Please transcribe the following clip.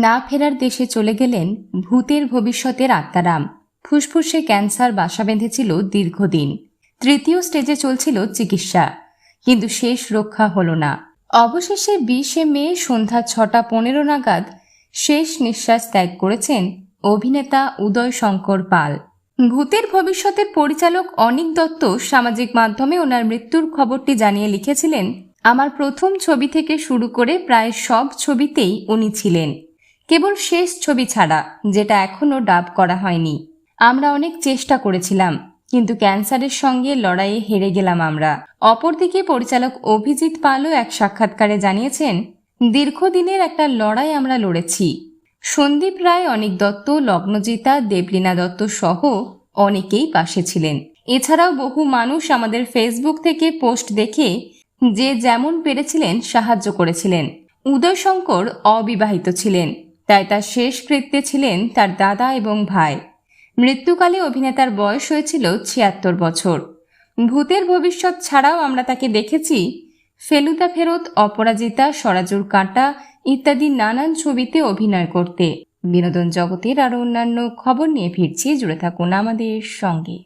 না ফেরার দেশে চলে গেলেন ভূতের ভবিষ্যতের আত্মারাম। ফুসফুসে ক্যান্সার বাসা বেঁধেছিল দীর্ঘদিন। তৃতীয় স্টেজে চলছিল চিকিৎসা। কিন্তু শেষ রক্ষা হল না। অবশেষে বিশে মে সন্ধ্যা ছটা পনেরো নাগাদ শেষ নিঃশ্বাস ত্যাগ করেছেন অভিনেতা উদয় শঙ্কর পাল। ভূতের ভবিষ্যতের পরিচালক অনিক দত্ত সামাজিক মাধ্যমে ওনার মৃত্যুর খবরটি জানিয়ে লিখেছিলেন, আমার প্রথম ছবি থেকে শুরু করে প্রায় সব ছবিতেই উনি ছিলেন। কেবল শেষ ছবি ছাড়া, যেটা এখনও ডাব করা হয়নি। আমরা অনেক চেষ্টা করেছিলাম, কিন্তু ক্যান্সারের সঙ্গে লড়াইয়ে হেরে গেলাম আমরা। অপরদিকে পরিচালক অভিজিৎ পালও এক সাক্ষাৎকারে জানিয়েছেন, দীর্ঘদিনের একটা লড়াই আমরা লড়েছি। সন্দীপ রায়, অনিক দত্ত, লগ্নজিতা, দেবলীনা দত্ত সহ অনেকেই পাশে ছিলেন। এছাড়াও বহু মানুষ আমাদের ফেসবুক থেকে পোস্ট দেখে যে যেমন পেরেছিলেন, সাহায্য করেছিলেন। উদয়শঙ্কর অবিবাহিত ছিলেন। তাই তার শেষ কৃত্যে ছিলেন তার দাদা এবং ভাই। মৃত্যুকালে অভিনেতার বয়স হয়েছিল ছিয়াত্তর বছর। ভূতের ভবিষ্যৎ ছাড়াও আমরা তাকে দেখেছি। ফেলুদা ফেরত, অপরাজিতা সরাজুর কাঁটা ইত্যাদি নানান ছবিতে অভিনয় করতে। বিনোদন জগতের আরও অন্যান্য খবর নিয়ে ফিরছি। জুড়ে থাকুন আমাদের সঙ্গে।